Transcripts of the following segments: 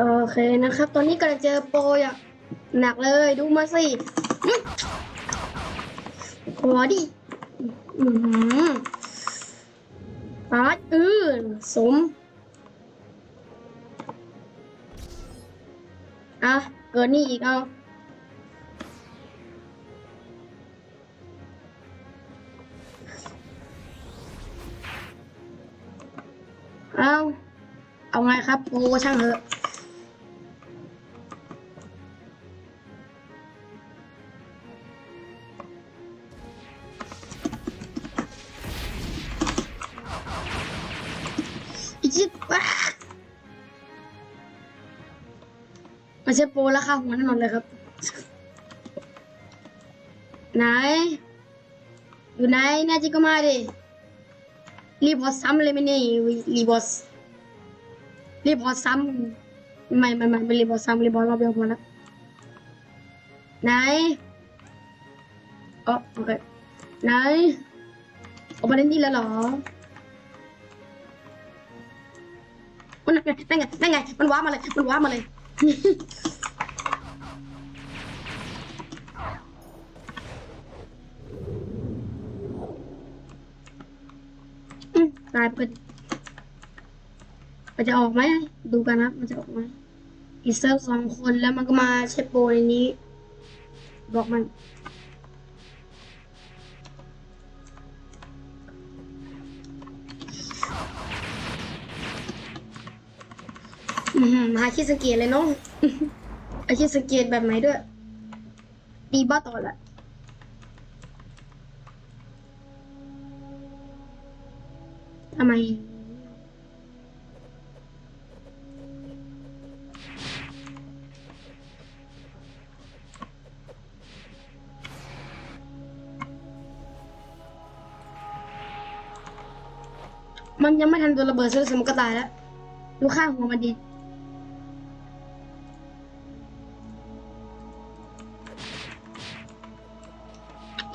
โอเคนะครับ ตอนนี้กำลังเจอโปรอย่างหนักเลยดูมาสิอื้อหัวดิอือหือปาดอือสม อะ เกิดนี่อีกเอาเอาเอาไงครับโปรช่างเถอะ อีจิบไม่ใช่โปรราคาหัวแน่นอนเลยครับ ไหน อยู่ไหนน่จริงก็มาดิรีพอร์ตซ้ำเลยไหมนี่รีพอร์ตรีพอร์ตซ้ำไม่ไม่ไม่ไม่รีพอร์ตซ้ำรีพอร์ตรอบเดียวพอแล้วไหนอ๋อโอเคไหนออกมาเล่นนี่แล้วเหรอ นั่นไงนั่นไงนั่นไง มันว้ามาเลย มันว้ามาเลย ตายไปกันมันจะออกไหม ดูกันนะ มันจะออกไหมอีเซิร์ฟสองคนแล้วมันก็มาใช้โปในนี้ บอกมัน มหาคิดสังเกตเลยเนาะอาคิดสังเกตแบบไหนด้วย ดีบ้าต่อละทำไมมันยังไม่ทันโดนระเบิดซื้อสมนก็ตายแล้วดูข้าหัวมันดี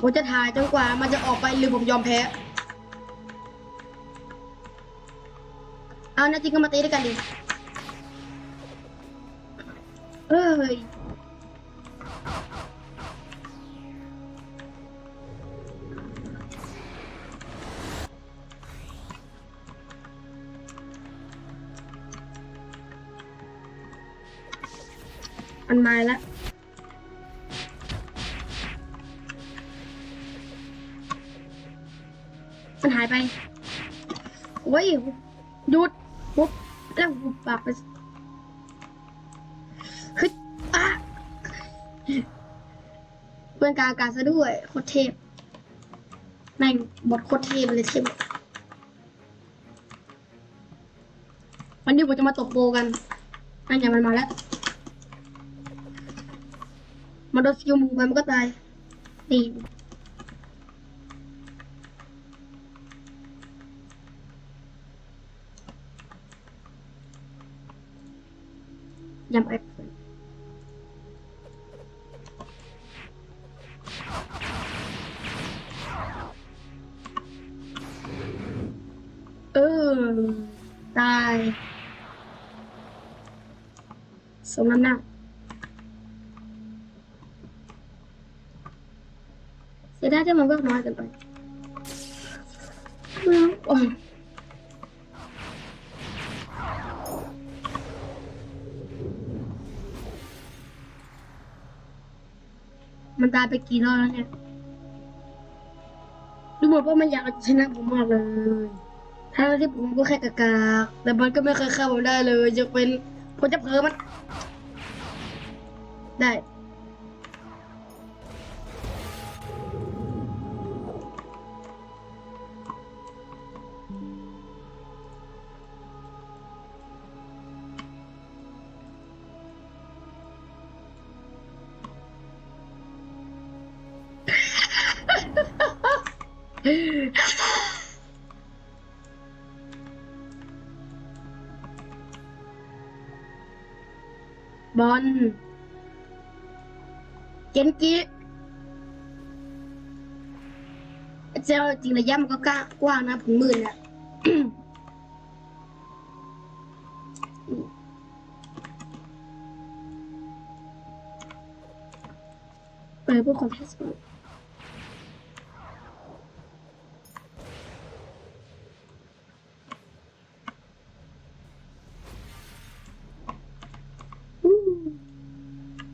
ผมจะถ่ายจนกว่ามันจะออกไปหรือผมยอมแพ้ เอานะจริงก็มาตีด้วยกันดิเอ้ยมันมาแล้ว มันหายไป โอ้ยหยุดปุ๊บแล้วหุบปากไปฮึดอะเพื่อนกางอากาศซะด้วย โคตรเทพ แม่งบทโคตรเทพเลยเทพวันนี้ผมจะมาตบโบกันนั่นอย่างมันมาแล้ว มันโดนสกิลมูไปมันก็ตายนี่ เออ ตายสมน้ำหนักเสียดายที่มันก็น้อยเกินไปอืมโอ้ยมันตายไปกี่รอบแล้วเนี่ย ดูเหมือนว่ามันอยากเอาชนะผมมากเลย ทั้งที่ผมก็แค่กากาแต่มันก็ไม่เคยฆ่าผมได้เลยยกเป็นผมจะเผลอมัน ได้ บอล เจนจิเจ้าจริงระยะมันก็กว้างนะผมมืดนะเปิดพวกคอมพิวเตอร์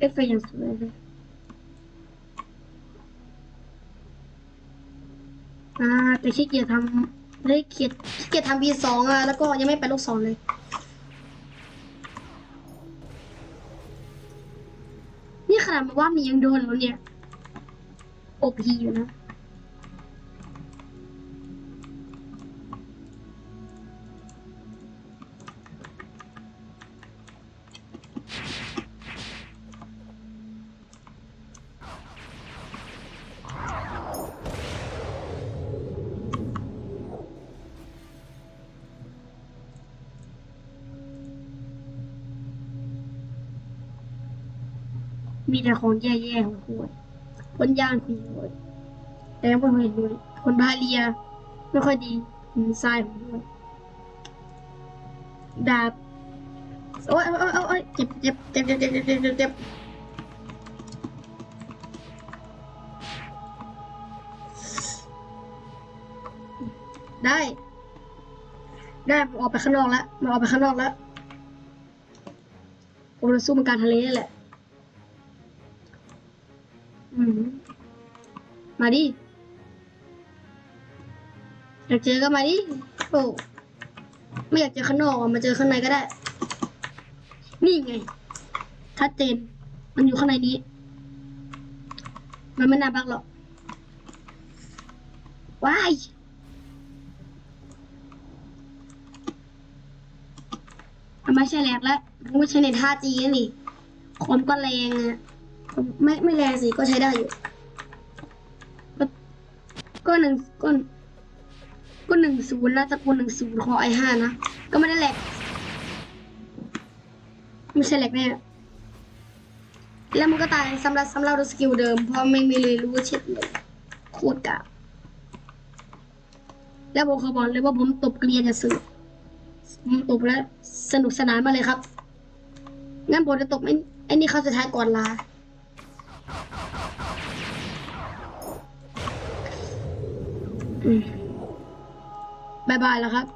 เอฟเฟกต์อย่างสวยเลยอ่าแต่ขี้เกียจทำได้เกียจขี้เกียจทำ V2 อะแล้วก็ยังไม่ไปลูกสองเลยนี่ขนาดมาว่ามียังโดนแล้วเนี่ย โอพีอยู่นะ มีแต่ของแย่ๆของขวดคนย่างผีด้วยแต่ยังไม่เคยเห็นด้วยคนบาเลียไม่ค่อยดีหินทรายผมด้วยดาบโอ้ยโอ้ยโอ้ยเจ็บเจ็บเจ็บเจ็บเจ็บเจ็บเจ็บเจ็บได้ ได้ออกไปข้างนอกแล้วมันออกไปข้างนอกแล้วผมจะสู้มันการทะเลนี่แหละ มมาดิอยากเจอก็มาดิโอ้ไม่อยากเจอข้างนอกอะมาเจอข้างในก็ได้ นี่ไงชัดเจน มันอยู่ข้างในนี้ มันไม่น่าบักหรอกว้ายมันไม่ใช่แหลกแล้วมันไม่ใช่ในท่าจีนี่คอมก็แรงอะ ไม่ไม่แรงสิก็ใช้ได้อยู่ก็ก็หนึ่งก็ก็หนึ่งศูนย์นะตะกูลหนึ่งศูนย์ของไอห้านะ ก็ไม่ได้แหลกไม่ใช่แหลกแน่แล้วมันก็ตายสำหรับสำหรับสกิลเดิม เพราะไม่มีเลยรู้เช็ดเลยโคตรกะแล้วผมขอบอกเลยว่าผมตบเกลียนจะสื่อผมตบแล้วสนุกสนานมาเลยครับ งั้นผมจะตบไอ้ไอนี่เข้าสุดท้ายก่อนลา บายบายแล้วครับ